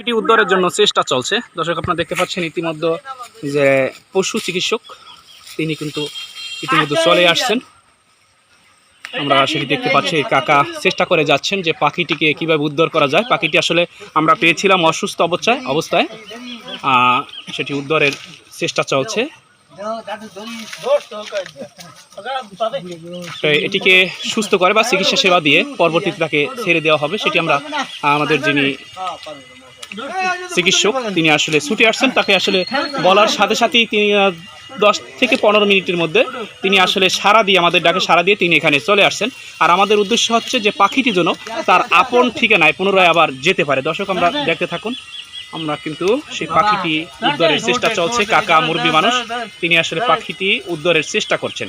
পাখিটি উদ্ধারের জন্য চেষ্টা চলছে। দর্শক, আপনারা দেখতে পাচ্ছেন ইতিমধ্যে যে পশু চিকিৎসক, তিনি কিন্তু ইতিমধ্যে চলে আসছেন। আমরা সেটি দেখতে পাচ্ছি, কাকা চেষ্টা করে যাচ্ছেন যে পাখিটিকে কীভাবে উদ্ধার করা যায়। পাখিটি আসলে আমরা পেয়েছিলাম অসুস্থ অবস্থায় অবস্থায়। সেটি উদ্ধারের চেষ্টা চলছে। এটিকে সুস্থ করে বা চিকিৎসা সেবা দিয়ে পরবর্তীতে তাকে ছেড়ে দেওয়া হবে, সেটি আমরা, আমাদের যিনি চিকিৎসক, তিনি আসলে ছুটে আসছেন। তাকে আসলে বলার সাথে সাথেই তিনি দশ থেকে পনেরো মিনিটের মধ্যে তিনি আসলে সারা দিয়ে, আমাদের ডাকে সারা দিয়ে তিনি এখানে চলে আসছেন। আর আমাদের উদ্দেশ্য হচ্ছে যে পাখিটি যেন তার আপন ঠিকানায় পুনরায় আবার যেতে পারে। দর্শক, আমরা দেখতে থাকুন। আমরা কিন্তু সেই পাখিটি উদ্ধারের চেষ্টা চলছে, কাকা মুরবি মানুষ। তিনি আসলে পাখিটি উদ্ধারের চেষ্টা করছেন।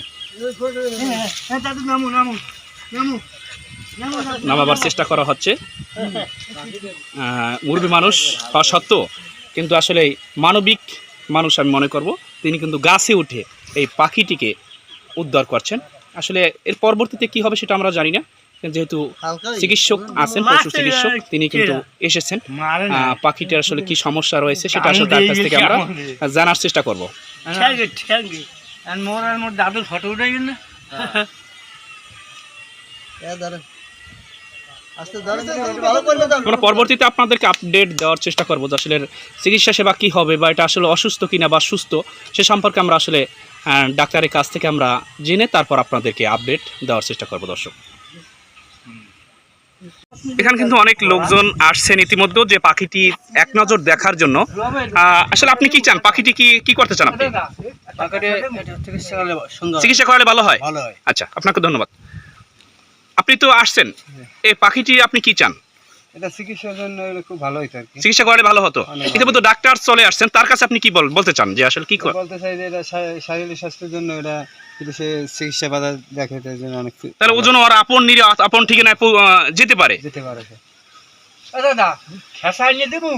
নামাবার চেষ্টা করা হচ্ছে। মুরবি মানুষ হওয়া সত্ত্বেও কিন্তু আসলে মানবিক মানুষ আমি মনে করব, তিনি কিন্তু গাছে উঠে এই পাখিটিকে উদ্ধার করছেন। আসলে এর পরবর্তীতে কি হবে সেটা আমরা জানি না। যেহেতু চিকিৎসক আছেন পশু চিকিৎসক তিনি কিন্তু এসেছেন। পাখিটার আসলে কি সমস্যা রয়েছে সেটা আসলে তার কাছ থেকে আমরা জানার চেষ্টা করব। মোর মোর দাদুর ফটো উঠে না। আমরা পরবর্তীতে আপনাদেরকে আপডেট দেওয়ার চেষ্টা করব যে আসলে চিকিৎসা সেবা কী হবে বা এটা আসলে অসুস্থ কিনা বা সুস্থ সে সম্পর্কে আমরা আসলে ডাক্তারের কাছ থেকে আমরা জেনে তারপর আপনাদেরকে আপডেট দেওয়ার চেষ্টা করব দর্শক। এখানে কিন্তু অনেক লোকজন আসছেন ইতিমধ্যেও যে পাখিটি এক নজর দেখার জন্য। আহ, আসলে আপনি কি চান? পাখিটি কি কি করতে চান আপনি? চিকিৎসা করালে ভালো হয়? আচ্ছা আপনাকে ধন্যবাদ। আপনি তো আসছেন। এই পাখিটি আপনি কি চান? এটা চিকিৎসার জন্য খুব ভালো হইতো আর কি। চিকিৎসা করালে ভালো হতো। ইতিমধ্যে ডাক্তার চলে আসছেন তার কাছে আপনি কি বল বলতে চান যে আসলে কি বলতে চাই যে এটা শারীরিক স্বাস্থ্যের জন্য এটা কিন্তু সে চিকিৎসা বাধা দেখে জন্য অনেক তাহলে ওজন আর আপন নিরে আপন ঠিকানায় যেতে পারে। যেতে পারে সে। দাদা খেসাই নিয়ে দেবো।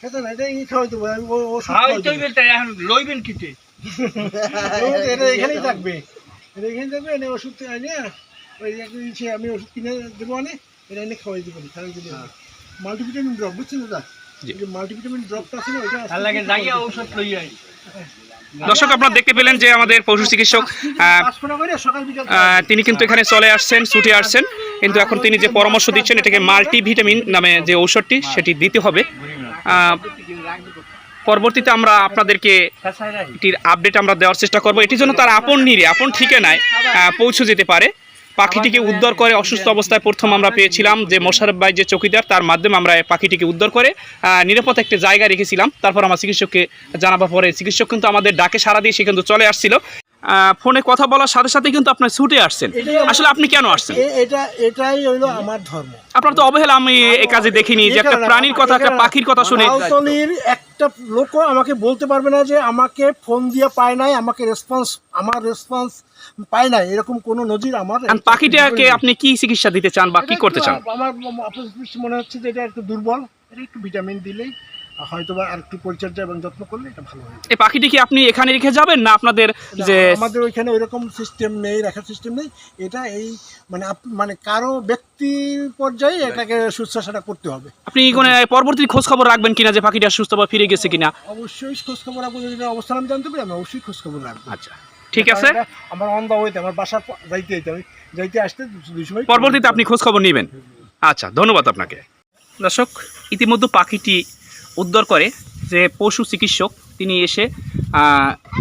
খেতে না এটা ই খাওয়াই দেবো আমি ও- ওষুধ খাওয়াই দেবো। তাই এখন লইবেন কিতে? এটা- এটা এখানেই থাকবে এটা ওষুধ ওই একটা আমি ওষুধ কিনে দেবো অনেক এটা এনে খাওয়াই দেবো খাওয়াই দেবো মাল্টিভিটামিন ড্রপ বুঝছেন দাদা? মাল্টিভিটামিন ড্রপটা আছে না ওইটা লাগে ঔষধ লই আই দর্শক আপনারা দেখতে পেলেন যে আমাদের পশু চিকিৎসক তিনি কিন্তু এখানে চলে আসছেন ছুটে আসছেন। কিন্তু এখন তিনি যে পরামর্শ দিচ্ছেন এটাকে মাল্টিভিটামিন নামে যে ঔষধটি সেটি দিতে হবে। পরবর্তীতে আমরা আপনাদেরকে এটির আপডেট আমরা দেওয়ার চেষ্টা করব। এটি জন্য তার আপন নিরে আপন ঠিকানায় পৌঁছে যেতে পারে। পাখিটিকে উদ্ধার করে অসুস্থ অবস্থায় প্রথম আমরা পেয়েছিলাম যে মোশারফ ভাই যে চকিদার তার মাধ্যমে আমরা এই পাখিটিকে উদ্ধার করে আহ, নিরাপদ একটা জায়গা রেখেছিলাম। তারপর আমার চিকিৎসককে জানাবার পরে চিকিৎসক কিন্তু আমাদের ডাকে সারা দিয়ে সে কিন্তু চলে আসছিল। ফোনে কথা বলার সাথে সাথে কিন্তু আপনার ছুটে আসছেন। আসলে আপনি কেন আসছেন? এটা এটাই হইল আমার ধর্ম। আপনার তো অবহেলা আমি এই কাজে দেখিনি যে একটা প্রাণীর কথা একটা পাখির কথা শুনে একটা লোকও আমাকে বলতে পারবে না যে আমাকে ফোন দিয়ে পায় নাই আমাকে রেসপন্স আমার রেসপন্স পায় নাই। এরকম কোনো নজির আমার আর পাখিটাকে আপনি কি চিকিৎসা দিতে চান বা কি করতে চান? আমার মনে হচ্ছে যে এটা একটু দুর্বল। এটা একটু ভিটামিন দিলেই হয়তো বা আর একটু পরিচর্যা এবং যত্ন করলে এটা ভালো হয় এই পাখিটি কি আপনি এখানে রেখে যাবেন না আপনাদের যে আমাদের ওইখানে ওইরকম সিস্টেম নেই রাখার সিস্টেম নেই। এটা এই মানে মানে কারও ব্যক্তি পর্যায়ে এটাকে শুশ্রূষাটা করতে হবে। আপনি কোনো পরবর্তী খোঁজ খবর রাখবেন কিনা যে পাখিটা সুস্থ বা ফিরে গেছে কিনা? অবশ্যই খোঁজ খবর রাখব যদি অবস্থান আমি জানতে পারি আমি অবশ্যই খোঁজ খবর রাখব। আচ্ছা ঠিক আছে। আমার অন দা ওয়েতে আমার বাসার প- যাইতে যাইতে আমি যাইতে আসতে দুই সময় পরবর্তীতে আপনি খোঁজ খবর নেবেন। আচ্ছা ধন্যবাদ আপনাকে। দর্শক ইতিমধ্যে পাখিটি উদ্ধার করে যে পশু চিকিৎসক, তিনি এসে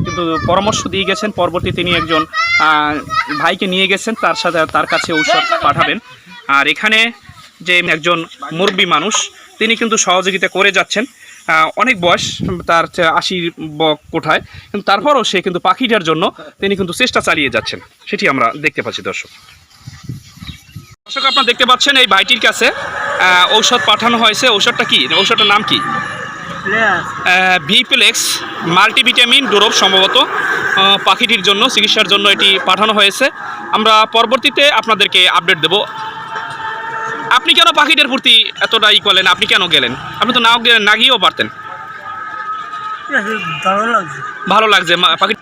কিন্তু পরামর্শ দিয়ে গেছেন, পরবর্তী তিনি একজন ভাইকে নিয়ে গেছেন, তার সাথে, তার কাছে ঔষধ পাঠাবেন। আর এখানে যে একজন মুরব্বী মানুষ, তিনি কিন্তু সহযোগিতা করে যাচ্ছেন। অনেক বয়স, তার আশির কোঠায়, কিন্তু তারপরও সে কিন্তু পাখিটার জন্য তিনি কিন্তু চেষ্টা চালিয়ে যাচ্ছেন। সেটি আমরা দেখতে পাচ্ছি, দর্শক। দর্শক, আপনারা দেখতে পাচ্ছেন, এই ভাইটির কাছে ঔষধ পাঠানো হয়েছে। ঔষধটা কি? ঔষধটার নাম কি? ভিপ্লেক্স মাল্টিভিটামিন ডোরপ সম্ভবত পাখিটির জন্য চিকিৎসার জন্য এটি পাঠানো হয়েছে। আমরা পরবর্তীতে আপনাদেরকে আপডেট দেব। আপনি কেন পাখিটার প্রতি এতটা ই করলেন? আপনি কেন গেলেন? আপনি তো নাও গেলেন না গিয়েও পারতেন। ভালো লাগছে। পাখি